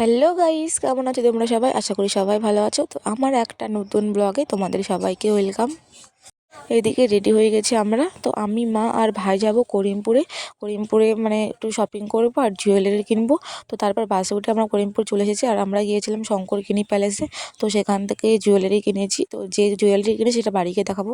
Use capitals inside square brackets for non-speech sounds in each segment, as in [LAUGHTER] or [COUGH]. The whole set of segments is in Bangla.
হ্যালো গাইস, কেমন আছো তোমরা সবাই? আশা করি সবাই ভালো আছো। তো আমার একটা নতুন ব্লগে তোমাদের সবাইকে ওয়েলকাম। এদিকে রেডি হয়ে গেছি আমরা। তো আমি, মা আর ভাই যাব করিমপুরে। করিমপুরে মানে একটু শপিং করব আর জুয়েলারি কিনবো। তো তারপর বাসে উঠে আমরা করিমপুর চলে এসেছি আর আমরা গিয়েছিলাম শঙ্করকিনি প্যালেসে তো সেখান থেকে জুয়েলারি কিনেছি। তো যে জুয়েলারি কিনে সেটা বাড়ি গিয়ে দেখাবো।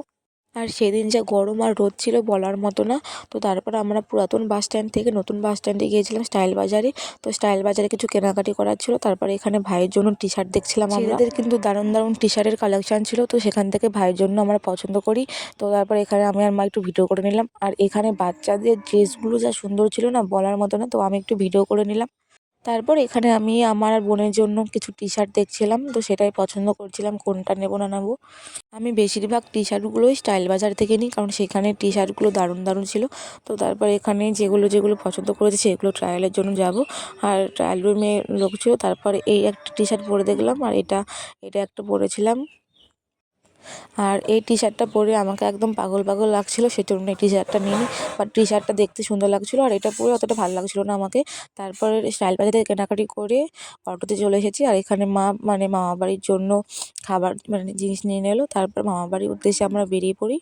আর সেদিন যা গরম আর রোদ ছিল বলার মতো না। তো তারপর আমরা পুরাতন বাস স্ট্যান্ড থেকে নতুন বাস স্ট্যান্ডে গিয়েছিলাম স্টাইল বাজারে। তো স্টাইল বাজারে কিছু কেনাকাটি করার ছিল। তারপরে এখানে ভাইয়ের জন্য টি শার্ট দেখছিলাম আমাদের কিন্তু দারুণ দারুণ টি শার্টের কালেকশান ছিল। তো সেখান থেকে ভাইয়ের জন্য আমরা পছন্দ করি। তো তারপর এখানে আমি আর মা একটু ভিডিও করে নিলাম। আর এখানে বাচ্চাদের ড্রেসগুলো যা সুন্দর ছিল না বলার মতো না, তো আমি একটু ভিডিও করে নিলাম। তারপর এখানে আমি আমার আর বোনের জন্য কিছু টি শার্ট দেখছিলাম, তো সেটাই পছন্দ করছিলাম, কোনটা নেব না নেব। আমি বেশিরভাগ টি শার্টগুলোই স্টাইল বাজার থেকে নিই, কারণ সেখানে টি শার্টগুলো দারুণ দারুণ ছিল। তো তারপর এখানে যেগুলো যেগুলো পছন্দ করেছি সেগুলো ট্রায়ালের জন্য যাব। আর ট্রায়াল রুমে লোক ছিল, তারপর এই একটা টি শার্ট পরে দেখলাম, আর এটা এটা একটা পরেছিলাম আর এই টি শার্টটা পরে আমাকে একদম পাগল পাগল লাগছিল, সেই জন্য এই টি শার্টটা নিই বাট টি শার্টটা দেখতে সুন্দর লাগছিল আর এটা পরে অতটা ভালো লাগছিল না আমাকে। তারপরে স্টাইল বাজার থেকে কেনাকাটি করে অটোতে চলে এসেছি আর এখানে মা মানে মামা বাড়ির জন্য খাবার মানে জিনিস নিয়ে নিলো। তারপর মামা বাড়ির উদ্দেশ্যে আমরা বেরিয়ে পড়ি।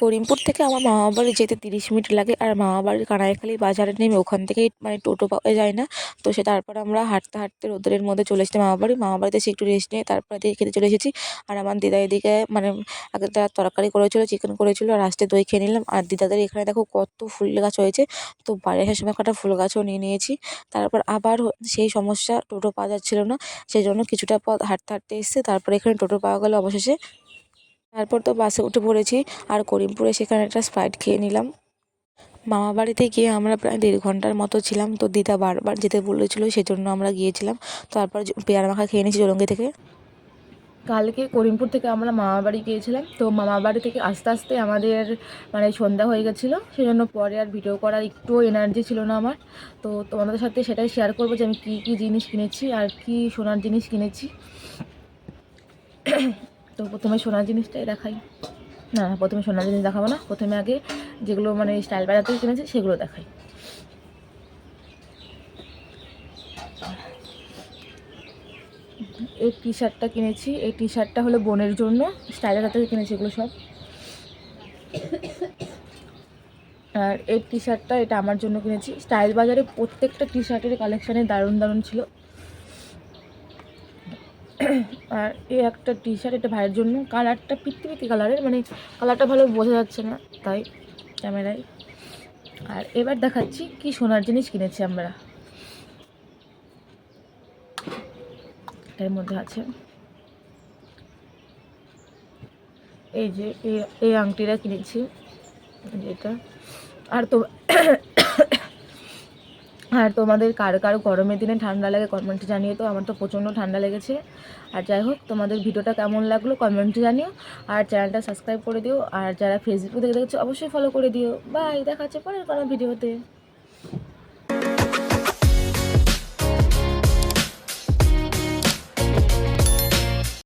করিমপুর থেকে আমার মামা বাড়ি যেতে তিরিশ মিনিট লাগে, আর মামা বাড়ির কানাইখালি বাজারে নেমে ওখান থেকেই মানে টোটো পাওয়া যায় না। তো সে তারপর আমরা হাঁটতে হাঁটতে রোদ্রের মধ্যে চলে এসেছি মামা বাড়ি মামা বাড়িতে এসে একটু রেস্ট নিয়ে তারপরে এদিকে খেতে চলে এসেছি। আর আমার দিদা এদিকে মানে আগে তারা তরকারি করেছিল চিকেন করেছিল, আর আসতে দই খেয়ে নিলাম। আর দিদাদের এখানে দেখো কত ফুল গাছ হয়েছে। তো বাড়ি আসার সময় কটা ফুল গাছও নিয়ে নিয়েছি। তারপর আবার সেই সমস্যা টোটো পাওয়া যাচ্ছিল না, সেই জন্য কিছুটা পথ হাঁটতে হাঁটতে এসছে। তারপরে এখানে টোটো পাওয়া গেল অবশেষে। তারপর তো বাসে উঠে পড়েছি আর করিমপুরে সেখানে একটা স্প্রাইট খেয়ে নিলাম। মামা বাড়িতে গিয়ে আমরা প্রায় দেড় ঘণ্টার মতো ছিলাম, তো দিদা বারবার যেতে বলেছিলো, সেজন্য আমরা গিয়েছিলাম। তারপর পেয়ারা মাখা খেয়ে নিয়েছি জলঙ্গি থেকে। কালকে করিমপুর থেকে আমরা মামা বাড়ি গিয়েছিলাম, তো মামা বাড়ি থেকে আস্তে আস্তে আমাদের মানে সন্ধ্যা হয়ে গেছিল, সেজন্য পরে আর ভিডিও করার একটুও এনার্জি ছিল না আমার। তো তোমাদের সাথে সেটাই শেয়ার করব যে আমি কী কী জিনিস কিনেছি আর কি সোনার জিনিস কিনেছি। তো প্রথমে সোনার জিনিসটাই দেখাই। না না প্রথমে সোনার জিনিস দেখাবো না। প্রথমে আগে যেগুলো মানে স্টাইল বাজার থেকে কিনেছি, সেগুলো দেখাই। এই টি শার্টটা কিনেছি। এই টি শার্টটা হলো বোনের জন্য। স্টাইল বাজার থেকে কিনেছি এগুলো সব। আর এই টি শার্টটা এটা আমার জন্য কিনেছি। স্টাইল বাজারে প্রত্যেকটা টি শার্টের কালেকশানে দারুণ দারুণ ছিল। [CLEARS THROAT] আর এই একটা টি শার্ট এটা ভাইয়ের জন্য। কালারটা পিত্তি পিত্তি কালারের মানে কালারটা ভালো বোঝা যাচ্ছে না, তাই ক্যামেরায়। আর এবার দেখাচ্ছি কি সোনার জিনিস কিনেছি আমরা। এর মধ্যে আছে। এই যে এই আংটিটা কিনেছি যেটা আর তো [CLEARS THROAT] আর তোমাদের কার কার গরমের দিনে ঠান্ডা লাগে কমেন্টে জানিয়ে তো, আমার তো প্রচণ্ড ঠান্ডা লেগেছে। আর যাই হোক, তোমাদের ভিডিওটা কেমন লাগল কমেন্টে জানিও। আর চ্যানেলটা সাবস্ক্রাইব করে দিও। আর যারা ফেসবুক দেখে দেখছ, অবশ্যই ফলো করে দিও। বাই দেখা হচ্ছে পরের কোনো ভিডিওতে